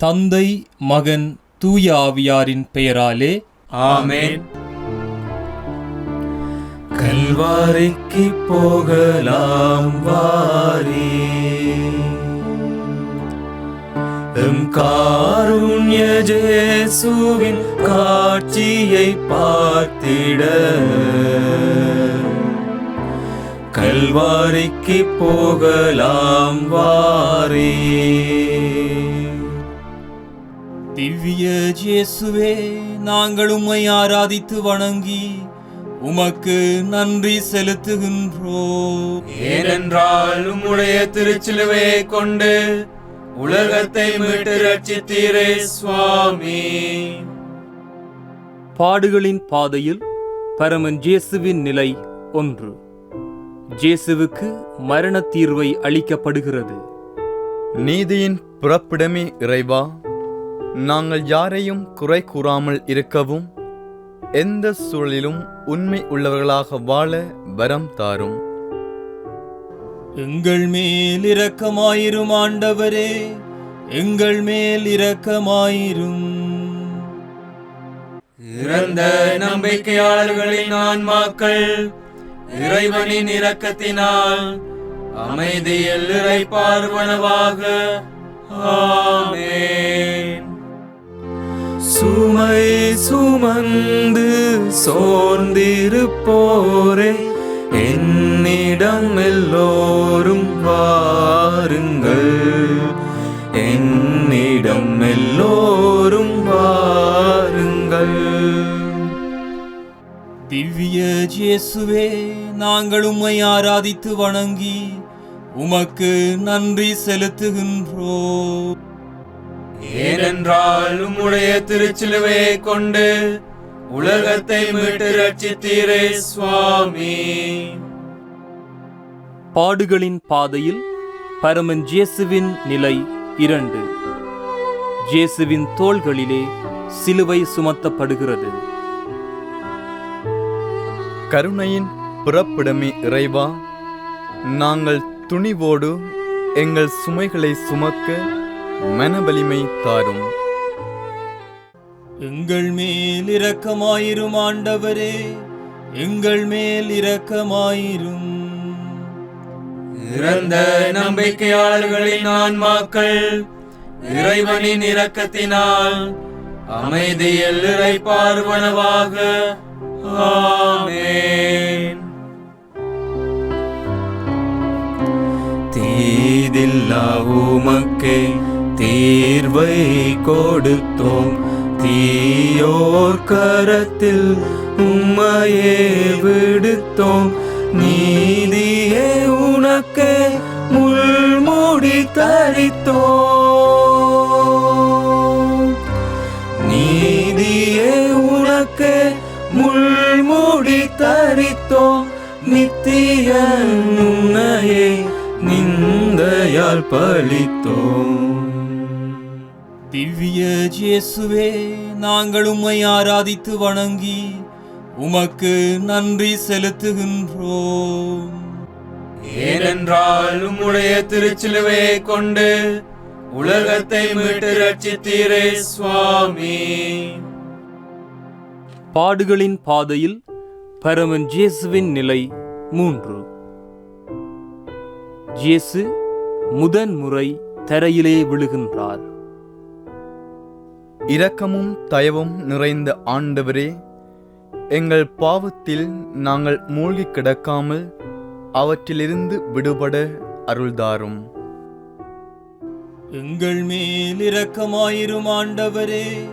தந்தை மகன் தூய ஆவியாரின் பெயராலே ஆமேன். கல்வாரிக்கு போகலாம் வாரி. எம் காருண்ய ஜேசுவின் காட்சியை பார்த்திட. கல்வாரிக்கு போகலாம் வாரே. திவ்ய இயேசுவே நாங்கள் உம்மை ஆராதித்து வணங்கி உமக்கு நன்றி செலுத்துகின்றோம். ஏனென்றால் உம்முடைய திருச்சிலுவையை கொண்டு உலகத்தை மீட்டு ரட்சித்தீரே சுவாமி. பாடுகளின் பாதையில் பரமன் ஜேசுவின் நிலை ஒன்று. ஜேசுவுக்கு மரண தீர்வை அளிக்கப்படுகிறது. நீதியின் புறப்பிடமே இறைவா. நாங்கள் யாரையும் குறை கூறாமல் இருக்கவும் எந்த சூழலிலும் உண்மை உள்ளவர்களாக வாழ வரம் தாரும். எங்கள் மேல் இரக்கமாயிரும் ஆண்டவரே எங்கள் மேல் இரக்கமாயிரும். இறந்த நம்பிக்கையாளர்களின் ஆன்மாக்கள் இறைவனின் இரக்கத்தினால் அமைதியில் இறை பார்வனவாக ஆமென். சுமந்து சோர்ந்திருப்போரே. என்னிடம் எல்லோரும் வாருங்கள். என்னிடம் எல்லோரும் வாருங்கள். திவ்ய ஜேசுவே நாங்கள் உம்மை ஆராதித்து வணங்கி உமக்கு நன்றி செலுத்துகின்றோம். ஏனென்றால் உம்முடைய திருச்சிலுவையை கொண்டு உலகத்தை மீட்டு ரட்சித்தீரே சுவாமி. பாடுகளின் பாதையில் பரமன் ஜேசுவின் நிலை இரண்டு. ஜேசுவின் தோள்களிலே சிலுவை சுமத்தப்படுகிறது. கருணையின் புறப்பிடமே இறைவா நாங்கள் துணிவோடு எங்கள் சுமைகளை சுமக்க மனவலிமை தாரும். எங்கள் மேல் இரக்கமாயிரும் ஆண்டவரே எங்கள் மேல் இரக்கமாயிரும். இறந்த நம்பிக்கையாளர்களின் ஆன்மாக்கள் இறைவனின் இரக்கத்தினால் அமைதியில் இறை பார்வனவாக ஆமென். தீதில்லா உமக்கே தீர்வை கொடுத்தோம். தீயோர் கரத்தில் உம்மையே விடுத்தோம். நீதியே உனக்கே முள்மூடி தரித்தோம். நீதியே உனக்கு முள்மூடி தரித்தோம். நித்திய உன்னையே நிந்தையால் பழித்தோம். திவ்ய இயேசுவே நாங்கள் உம்மை ஆராதித்து வணங்கி உமக்கு நன்றி செலுத்துகின்றோம். ஏனென்றால் உம்முடைய திருச்சிலுவையை கொண்டு உலகத்தை மீட்டு ரட்சித்தீரே சுவாமி. பாடுகளின் பாதையில் பரமன் ஜேசுவின் நிலை மூன்று. ஜேசு முதன் முறை தரையிலே விழுகின்றார். இரக்கமும் தயவும் நிறைந்த ஆண்டவரே எங்கள் பாவத்தில் நாங்கள் மூழ்கிக் கிடக்காமல் அவற்றிலிருந்து விடுபட அருள்தாரும். எங்கள் மேல் இரக்கமாயிரும் ஆண்டவரே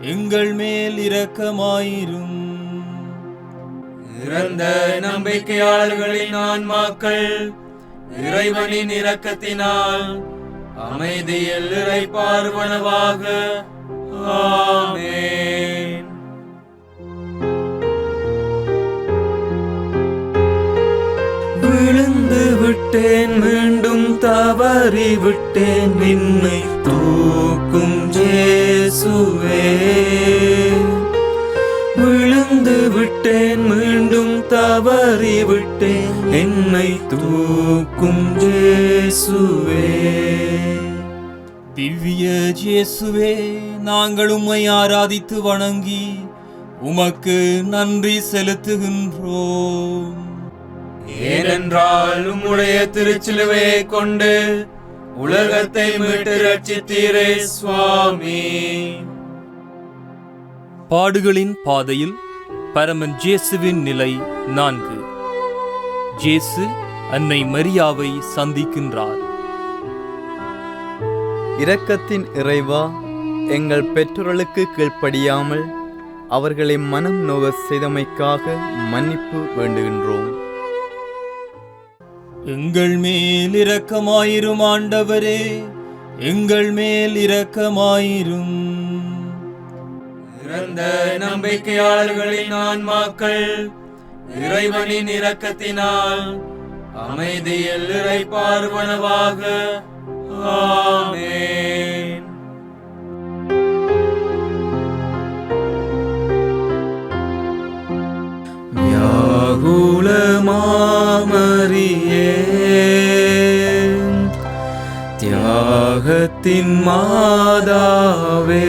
எங்கள் மேல் இரக்கமாயிரும். இறந்த நம்பிக்கையாளர்களின் ஆன்மாக்கள் இறைவனின் இரக்கத்தினால் அமைதியில் இறை பார்வனவாக ஆமென் விழுந்து விட்டேன் மீண்டும் தவறி விட்டேன். நின்னை தூக்கும் ஜேசுவே. விழுந்து விட்டேன் மீண்டும் தவறி விட்டேன். என்னை தூக்கும் ஜேசுவே. திவ்ய இயேசுவே நாங்கள் உம்மை ஆராதித்து வணங்கி உமக்கு நன்றி செலுத்துகின்றோம். ஏனென்றால் உம்முடைய திருச்சிலுவையை கொண்டு உலகத்தை மீட்டு ரட்சித்தீரே சுவாமி. பாடுகளின் பாதையில் பரமன் ஜேசுவின் நிலை நான்கு. ஜேசு அன்னை மரியாவை சந்திக்கின்றார். இரக்கத்தின் இறைவா எங்கள் பெற்றோர்களுக்கு கீழ்ப்படியாமல் அவர்களை மனம் நோக செய்தமைக்காக மன்னிப்பு வேண்டுகின்றோம். எங்கள் மேல் இரக்கமாயிரும் ஆண்டவரே எங்கள் மேல் இரக்கமாயிரும். இறந்த நம்பிக்கையாளர்களின் ஆன்மாக்கள் இறைவனின் இரக்கத்தினால் அமைதியில் இறை பார்வனவாக ஆமென் வியாகுல தியாகத்தின் மாதாவே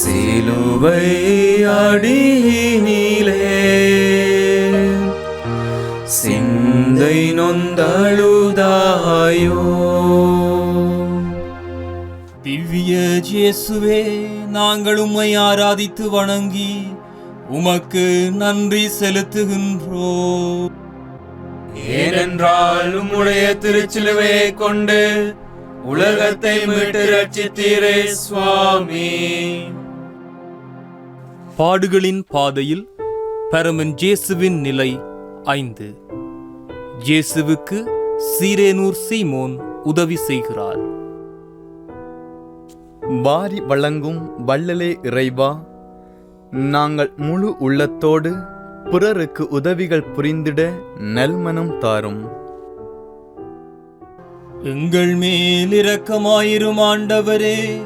சிலுவை அடியினிலே சிந்தை நொந்தழுதாயோ திவ்ய ஜேசுவே நாங்கள் உம்மை ஆராதித்து வணங்கி உமக்கு நன்றி செலுத்துகின்றோம். ஏனென்றால் உம்முடைய திருச்சிலுவையை கொண்டு உலகத்தை மீட்டு ரட்சித்தீரே சுவாமி. பாடுகளின் பாதையில் பரமன் ஜேசுவின் நிலை ஐந்து. ஜேசுவுக்கு சீரேனூர் சீமோன் உதவி செய்கிறார் வாரி வழங்கும் வள்ளலே இறைவா நாங்கள் முழு உள்ளத்தோடு பிறருக்கு உதவிகள் புரிந்திட நல்மனம் தாரும். எங்கள் மேல் இரக்கமாயிரும் ஆண்டவரே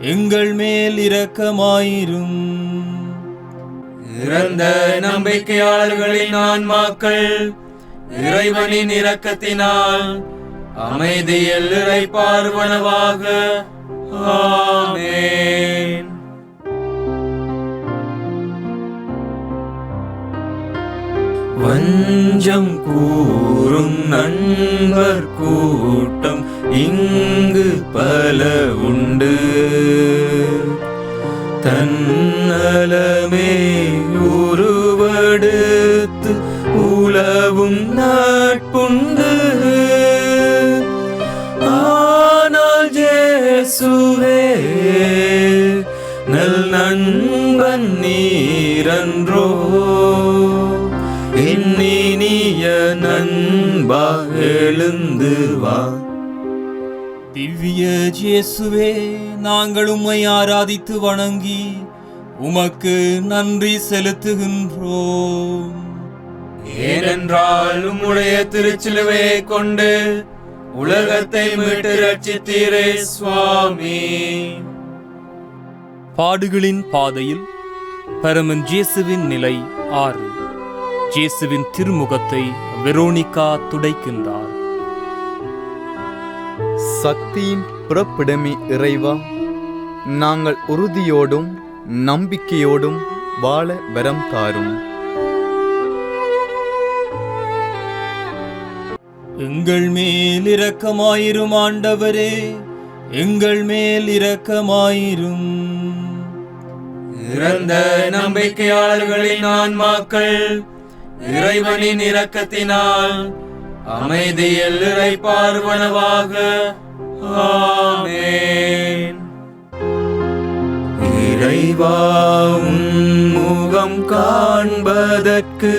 எங்கள் மேல் இரக்கமாயிரும். இறந்த நம்பிக்கையாளர்களின் ஆன்மாக்கள் இறைவனின் இரக்கத்தினால் அமைதியில் இறை பார்வனவாக. வஞ்சம் கூறும் நண்பர் கூட்டம் இங்கு பல உண்டு. தன்னலமே உருவெடுத்து உலவும் நாட்புண்டு. ஆனால் ஜேசுவே நல் நண்பன் நீரன்றோ. என்னினிய நண்பா எழுந்து வா. திவ்ய ஜேசுவே நாங்கள் உம்மை ஆராதித்து வணங்கி உமக்கு நன்றி செலுத்துகின்றோம். ஏனென்றால் உம்முடைய திருச்சிலுவையை கொண்டு உலகத்தை மீட்டு ரட்சித்தீரே சுவாமி. பாடுகளின் பாதையில் பரமன் ஜேசுவின் நிலை ஆறு. ஜேசுவின் திருமுகத்தை வெரோனிகா துடைக்கின்றார். சக்தியின் புறப்பிடமே இறைவா நாங்கள் உறுதியோடும் நம்பிக்கையோடும் வாழ வரம் தாரும். எங்கள் மேல் இரக்கமாயிரும் ஆண்டவரே எங்கள் மேல் இரக்கமாயிரும். இறந்த நம்பிக்கையாளர்களின் ஆன்மாக்கள் இறைவனின் இரக்கத்தினால் அமைதியில் இறை பார்வனவாக இறைவா முகம் காண்பதற்கு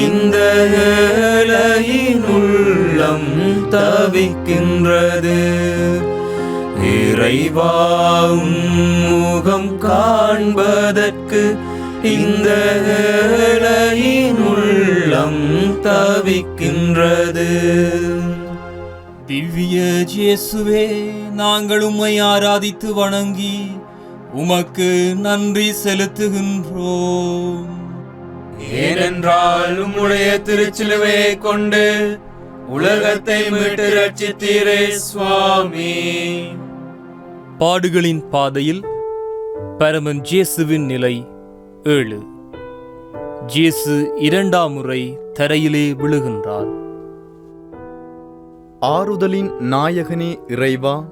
இந்த ஏழையின் உள்ளம் தவிக்கின்றது. இறைவா முகம் காண்பதற்கு இந்த ஏழையின் உள்ளம் தவிக்கின்றது. திவ்ய ஜேசுவே நாங்கள் உம்மை ஆராதித்து வணங்கி உமக்கு நன்றி செலுத்துகின்றோம். ஏனென்றால் உம்முடைய திருச்சிலுவையை கொண்டு உலகத்தை மீட்டு ரட்சித்தீரே சுவாமி. பாடுகளின் பாதையில் பரமன் ஜேசுவின் நிலை ஏழு. ஜேசு இரண்டாம் முறை தரையிலே விழுகின்றார். ஆறுதலின் நாயகனே இறைவா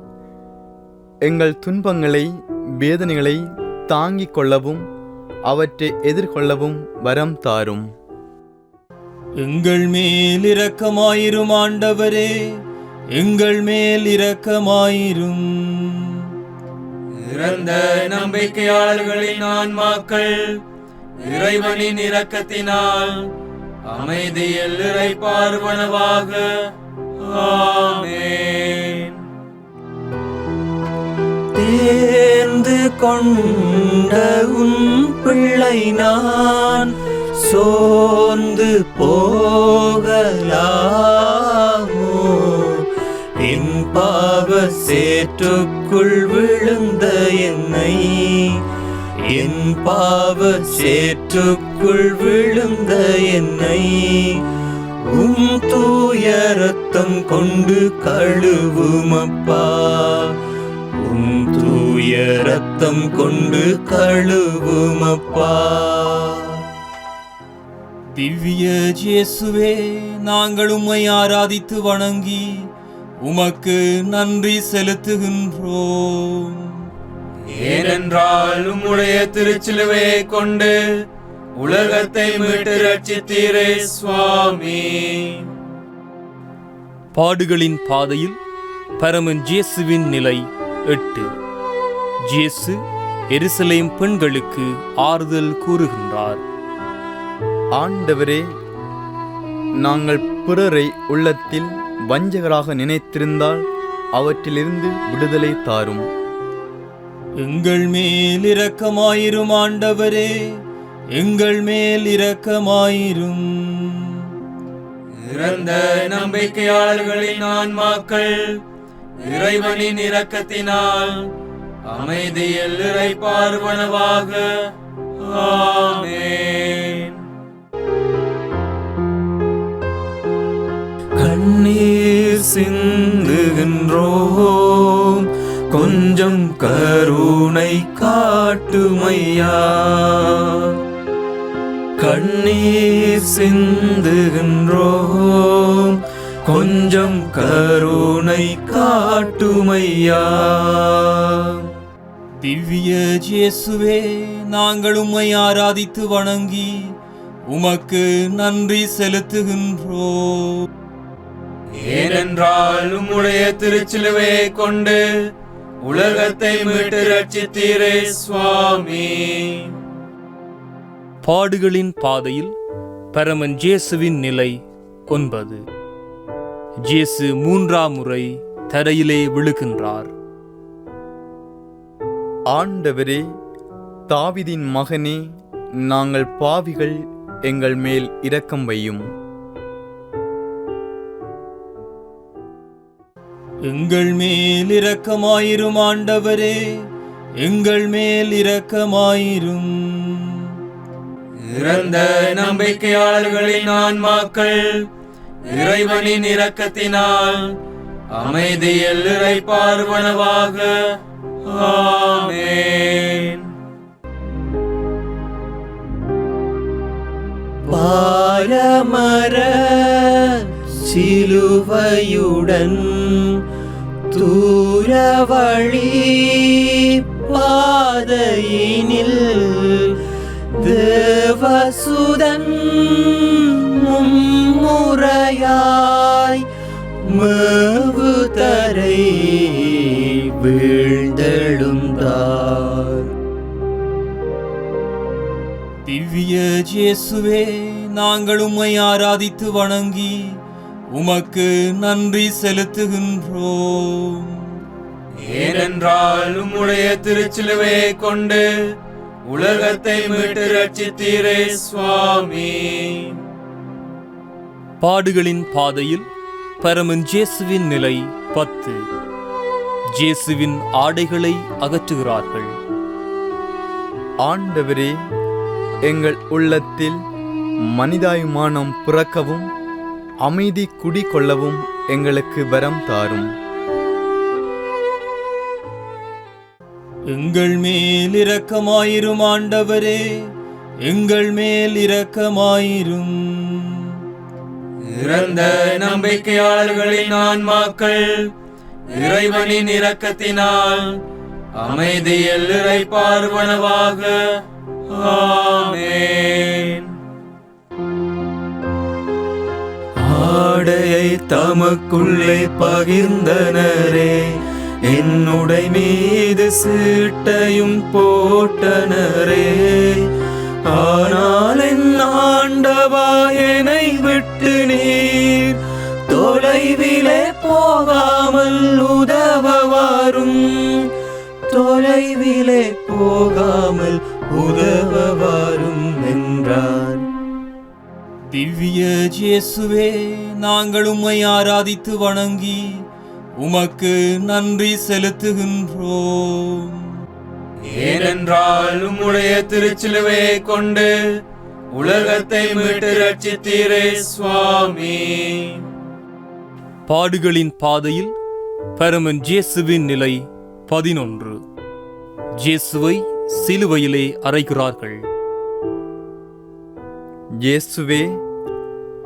எங்கள் துன்பங்களை வேதனைகளை தாங்கிக் கொள்ளவும் அவற்றை எதிர்கொள்ளவும் வரம் தாரும். எங்கள் மேல் இரக்கமாயிரும் ஆண்டவரே எங்கள் மேல் இரக்கமாயிரும். இறந்த நம்பிக்கையாளர்களின் ஆன்மாக்கள் இறைவனின் இரக்கத்தினால் அமைதியில் இறை பார்வனவாக ஆமென். தேர்ந்து கொண்ட உன் பிள்ளை நான் சோர்ந்து போகலாமோ? என் பாவ சேற்றுக்குள் விழுந்த என்னை என் பாவ சேற்றுக்குள் விழுந்த என்னை உம் தூய ரத்தம் கொண்டு கழுவுமப்பா. உம் தூய ரத்தம் கொண்டு கழுவுமப்பா. திவ்ய ஜேசுவே நாங்கள் உம்மை ஆராதித்து வணங்கி உமக்கு நன்றி செலுத்துகின்றோம். ஏனென்றால் உம்முடைய திருச்சிலுவையை கொண்டு உலகத்தை மீட்டு ரட்சித்தீரே சுவாமி. பாடுகளின் பாதையில் பரமன் ஜேசுவின் நிலை. எட்டு. ஜேசு எருசலேம் பெண்களுக்கு ஆறுதல் கூறுகின்றார். ஆண்டவரே நாங்கள் பிறரை உள்ளத்தில் வஞ்சகராக நினைத்திருந்தால் அவற்றிலிருந்து விடுதலை தாரும். எங்கள் மேல் இரக்கமாயிரும் ஆண்டவரே எங்கள் மேல் இரக்கமாயிரும். இறந்த நம்பிக்கையாளர்களின் ஆன்மாக்கள் இறைவனின் இரக்கத்தினால் அமைதியில் இறை பார்வனவாக. கண்ணீர் சிந்துகின்றோம். கொஞ்சம் கருணை காட்டுமையா. கண்ணீர் சிந்துகின்றோம். கொஞ்சம் கருணை காட்டுமையா. திவ்ய ஜேசுவே நாங்கள் உம்மை ஆராதித்து வணங்கி உமக்கு நன்றி செலுத்துகின்றோம் ஏனென்றால் உம்முடைய திருச்சிலுவையை கொண்டு உலகத்தை மீட்டு ரட்சித்தீரே சுவாமி. பாடுகளின் பாதையில் பரமன் ஜேசுவின் நிலை ஒன்பது. ஜேசு மூன்றாம் முறை தரையிலே விழுகின்றார். ஆண்டவரே தாவிதின் மகனே நாங்கள் பாவிகள் எங்கள் மேல் இரக்கம் வையும். எங்கள் மேல் இரக்கமாயிரும் ஆண்டவரே எங்கள் மேல் இரக்கமாயிரும். இறந்த நம்பிக்கையாளர்களின் ஆன்மாக்கள் இறைவனின் இரக்கத்தினால் அமைதியில் இறை பார்வனவாக. பாரமர சிலுவையுடன் தூரவழி பாதையினில் தேவசுதன் மும்முறையாய் மேவு தரை வீழ்ந்தெழுந்தார். திவ்ய ஜேசுவே நாங்கள் உம்மை ஆராதித்து வணங்கி உமக்கு நன்றி செலுத்துகின்றோம். ஏனென்றால் உம்முடைய திருச்சிலுவையை கொண்டு உலகத்தை மீட்டு ரட்சித்தீரே சுவாமி. பாடுகளின் பாதையில் பரமன் ஜேசுவின் நிலை பத்து. ஜேசுவின் ஆடைகளை அகற்றுகிறார்கள். ஆண்டவரே எங்கள் உள்ளத்தில் மனிதாயுமானம் பிறக்கவும் அமைதி குடிகொள்ளவும் எங்களுக்கு வரம் தாரும். எங்கள் மேல் இரக்கமாயிரும் ஆண்டவரே எங்கள் மேல் இரக்கமாயிரும். இறந்த நம்பிக்கையாளர்களின் ஆன்மாக்கள் இறைவனின் இரக்கத்தினால் அமைதியில் இறை பார்வனவாக. ஆமேன். ஆடையை தமக்குள்ளே பகிர்ந்தனரே என்னுடை மீது சீட்டையும் போட்டனரே. ஆனால் என் ஆண்டவா என்னை விட்டு நீர். தொலைவிலே போகாமல் உதவவாரும். தொலைவிலே போகாமல் உதவவாரும் என்றார். திவ்ய ஜேசுவே நாங்கள் உம்மை ஆராதித்து வணங்கி உமக்கு நன்றி செலுத்துகின்றோம். ஏனென்றால் உம்முடைய திருச்சிலுவையை கொண்டு உலகத்தை மீட்டு ரட்சித்தீரே சுவாமி. பாடுகளின் பாதையில் பரமன் ஜேசுவின் நிலை பதினொன்று. ஜேசுவை சிலுவையிலே அறைகிறார்கள். இயேசுவே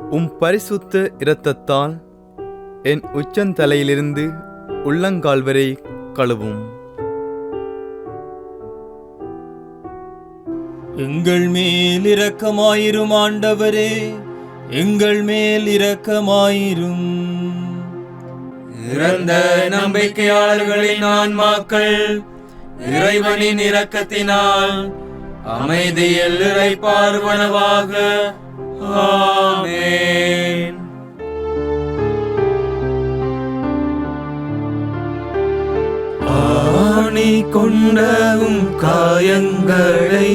உம் பரிசுத்த இரத்தத்தால் என் உச்சந்தலையிலிருந்து உள்ளங்கால் வரை கழுவும். எங்கள் மேல் இரக்கமாயிரும் ஆண்டவரே எங்கள் மேல் இரக்கமாயிரும். இறந்த நம்பிக்கையாளர்களின் ஆன்மாக்கள் இறைவனின் இரக்கத்தினால் அமைதியில் இறை பார்வனவாக ஆணி கொண்டவும் காயங்களை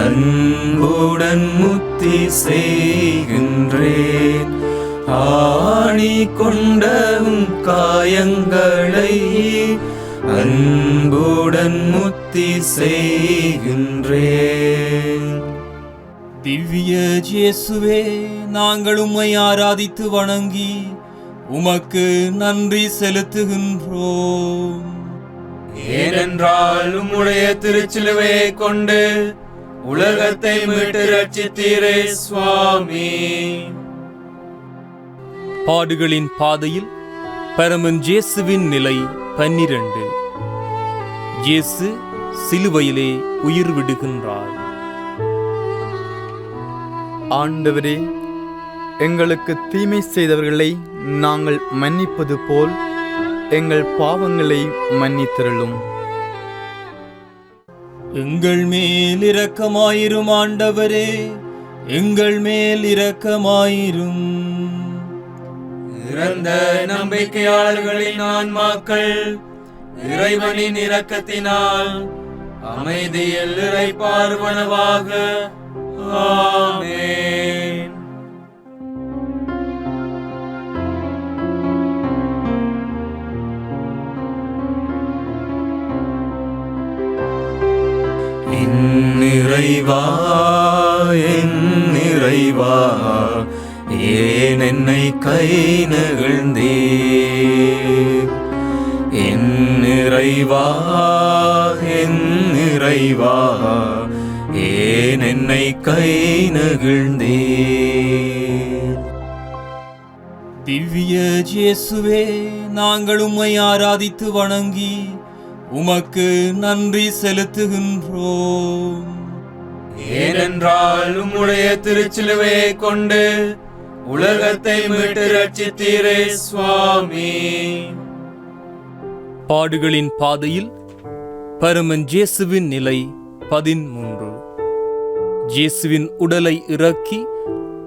அன்புடன் முத்தி செய்கின்றேன். ஆணி கொண்டவும் காயங்களை அன்புடன் முத்தி செய்கின்றேன். திவ்ய ஜேசுவே நாங்கள் உம்மை ஆராதித்து வணங்கி உமக்கு நன்றி செலுத்துகின்றோம். ஏனென்றால் உம்முடைய திருச்சிலுவையை கொண்டு உலகத்தை மீட்டு ரட்சித்தீரே சுவாமி. பாடுகளின் பாதையில் பரமன் ஜேசுவின் நிலை பன்னிரண்டு. ஜேசு சிலுவையிலே உயிர் விடுகின்றார். ஆண்டவரே எங்களுக்கு தீமை செய்தவர்களை நாங்கள் மன்னிப்பது போல் எங்கள் பாவங்களை மன்னித்தருளும். எங்கள் மேல் இரக்கமாயிரும் ஆண்டவரே எங்கள் மேல் இரக்கமாயிரும். இறந்த நம்பிக்கையாளர்களின் ஆன்மாக்கள் இறைவனின் இரக்கத்தினால் அமைதியில் இறை பார்வனவாக ஆமென். என் நிறைவா என் நிறைவா ஏன் என்னை கை நகழ்ந்தே என் நிறைவா என் நிறைவா ஏன் என்னை கை நெகிழ்ந்தீர்? திவ்ய ஜேசுவே நாங்கள் உம்மை ஆராதித்து வணங்கி உமக்கு நன்றி செலுத்துகின்றோம். ஏனென்றால் உம்முடைய திருச்சிலுவையை கொண்டு உலகத்தை மீட்டு ரட்சித்தீரே சுவாமி. பாடுகளின் பாதையில் பரமன் ஜேசுவின் நிலை பதிமூன்று ஜேசுவின் உடலை இறக்கி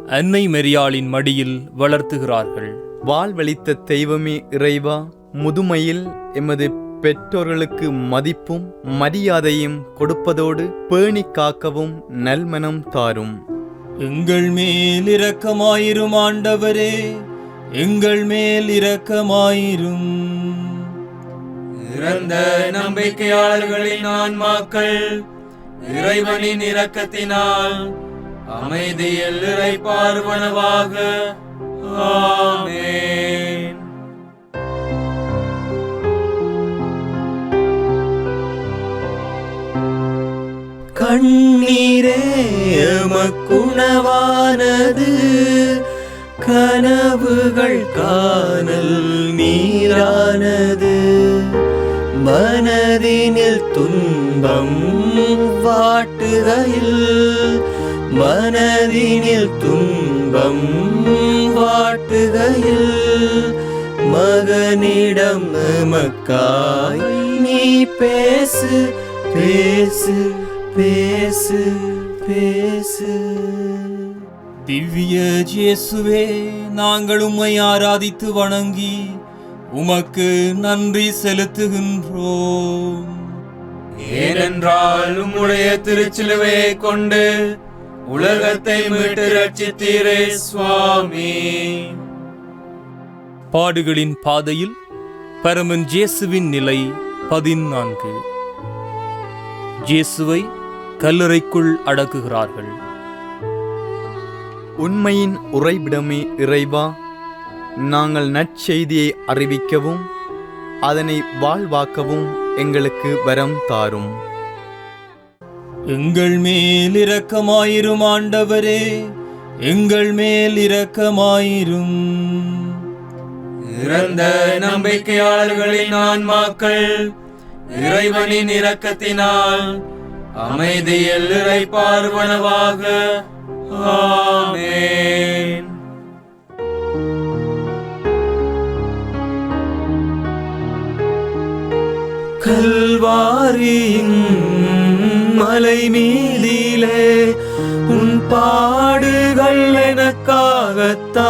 அன்னை மெரியாளின் மடியில் வளர்த்துகிறார்கள். வாழ்வளித்த தெய்வமே இறைவா முதுமையில் எமது பெற்றோர்களுக்கு மதிப்பும் மரியாதையும் கொடுப்பதோடு பேணி காக்கவும் நல்மனம் தாரும். எங்கள் மேல் இரக்கமாயிரும் ஆண்டவரே எங்கள் மேல் இரக்கமாயிரும். இறந்த நம்பிக்கையாளர்களின் ஆன்மாக்கள் இறைவனின் இரக்கத்தினால் அமைதியில் இறை பார்வனவாக ஆமென். கண்ணீரே மக்குணவானது கனவுகள் காணல் நீரானது. மனதினில் துன்பம் வாட்டுகையில். மனதினில் துன்பம் வாட்டுகையில். மகனிடம் மக்காய் நீ பேசு பேசு. பேசு பேசு. திவ்ய ஜேசுவே நாங்கள் உம்மை ஆராதித்து வணங்கி உமக்கு நன்றி செலுத்துகின்றோம். ஏனென்றால் உம்முடைய திருச்சிலுவையை கொண்டு உலகத்தை மீட்டு ரட்சித்தீரே சுவாமி. பாடுகளின் பாதையில் பரமன் ஜேசுவின் நிலை பதினான்கு. ஜேசுவை கல்லறைக்குள் அடக்குகிறார்கள். உண்மையின் உறைவிடமே இறைவா நாங்கள் நற்செய்தியை அறிவிக்கவும் அதனை வாழ்வாக்கவும் எங்களுக்கு வரம் தாரும். எங்கள் மேல் இரக்கமாயிரும் ஆண்டவரே எங்கள் மேல் இரக்கமாயிரும். இறந்த நம்பிக்கையாளர்களின் ஆன்மாக்கள் இறைவனின் இரக்கத்தினால் அமைதியில் இறைப்பார்வனவாக கல்வாரியின் மலை மீதிலே உன் பாடுகள் எனக்காகத்தான்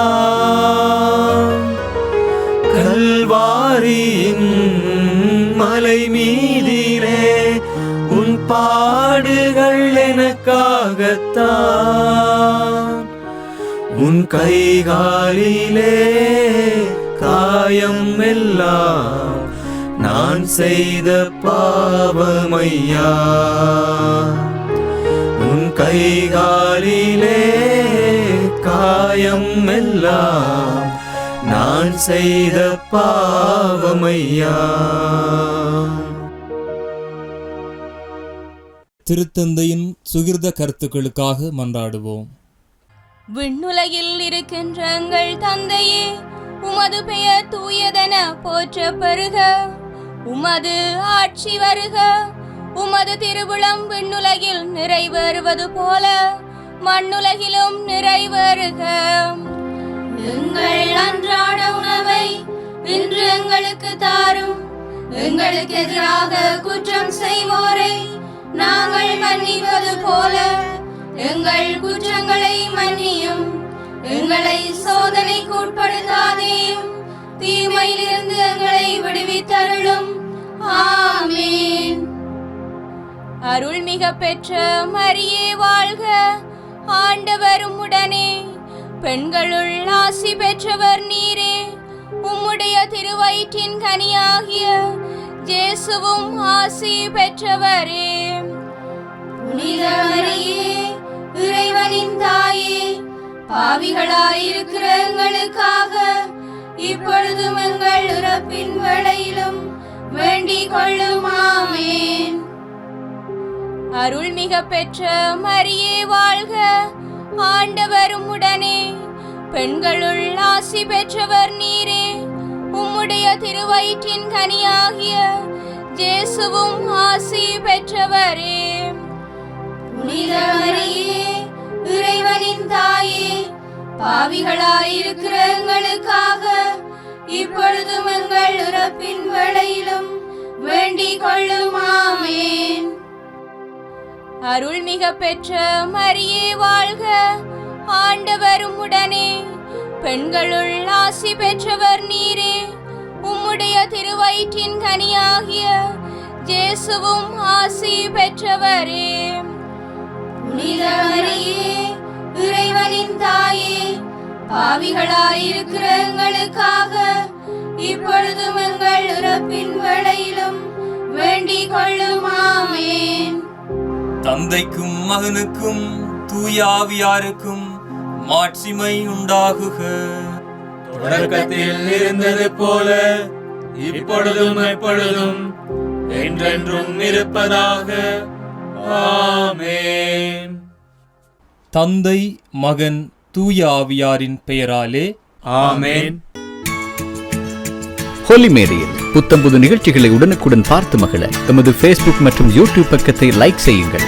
எனக்காகத்தான் உன் கைகாலிலே காயம் எல்லாம் நான் செய்த பாவமையா? உன் கைகாலிலே காயம் எல்லாம் நான் செய்த பாவமையா? திருத்தந்தையின் சுகிர்த கருத்துக்களுக்காக மன்றாடுவோம். விண்ணுலகில் இருக்கின்ற எங்கள் தந்தையே உமது பெயர் தூயதென போற்ற பெருக உமது ஆட்சி வருக. உமது திருவிழம் விண்ணுலகில் நிறைவேறுவது போல மண்ணுலகிலும் நிறைவேறுக. எங்கள் அன்றாட உணவை இன்று எங்களுக்கு தாரும். எங்களுக்கு எதிராக குற்றம் செய்வோரை நாங்கள் மன்னிப்பது போல எங்கள் குற்றங்களை மன்னியும். எங்களை சோதனைக்கு உட்படுத்தாதேயும். தீமையிலிருந்து எங்களை விடுவித்தருளும். ஆமீன். அருள்மிக பெற்ற மரியே வாழ்க. ஆண்டவர் உடனே பெண்களுள் ஆசி பெற்றவர் நீரே. உம்முடைய திருவயிற்றின் கனியாகிய இயேசுவும் ஆசி பெற்றவரே. புனித இறைவனின் தாயே பாவிகளாயிருக்கிற எங்களுக்காக இப்பொழுதும் எங்கள் இறப்பின் வேளையிலும் வேண்டிக் கொள்ளும் ஆமேன். அருள்மிக பெற்ற மரியே வாழ்க. ஆண்டவரும் உடனே பெண்களுள் ஆசி பெற்றவர் நீரே. உம்முடைய திருவயிற்றின் கனியாகிய ஜேசுவும் ஆசி பெற்றவரே. புனித இறைவனின் தாயே பாவிகளாயிருக்கிற எங்களுக்காக இப்பொழுதும் எங்கள் இறப்பின் வேளையிலும் வேண்டிக் கொள்ளும் ஆமேன் அருள்மிக பெற்ற மரியே வாழ்க ஆண்டவர் உடனே பெண்களுள் ஆசி பெற்றவர் நீரே. உம்முடைய திருவயிற்றின் கனியாகிய ஜேசுவும் ஆசி பெற்றவரே. புனித இறைவனின் தாயே பாவிகளாயிருக்கிற எங்களுக்காக இப்பொழுதும் எங்கள் இறப்பின் வேளையிலும் வேண்டிக் கொள்ளும் ஆமேன் தந்தைக்கும் மகனுக்கும் தூயாவியாருக்கும் மாட்சிமை உண்டாகுக. தொடக்கத்தில் இருந்தது போல இப்பொழுதும் எப்பொழுதும் என்றென்றும் இருப்பதாக. ஆமென். தந்தை மகன் தூய ஆவியாரின் பெயராலே ஆமென். ஹோலி மேரியில் புத்தம்புது நிகழ்ச்சிகளை உடனுக்குடன் பார்த்து மகிழ எமது ஃபேஸ்புக் மற்றும் யூடியூப் பக்கத்தை லைக் செய்யுங்கள்.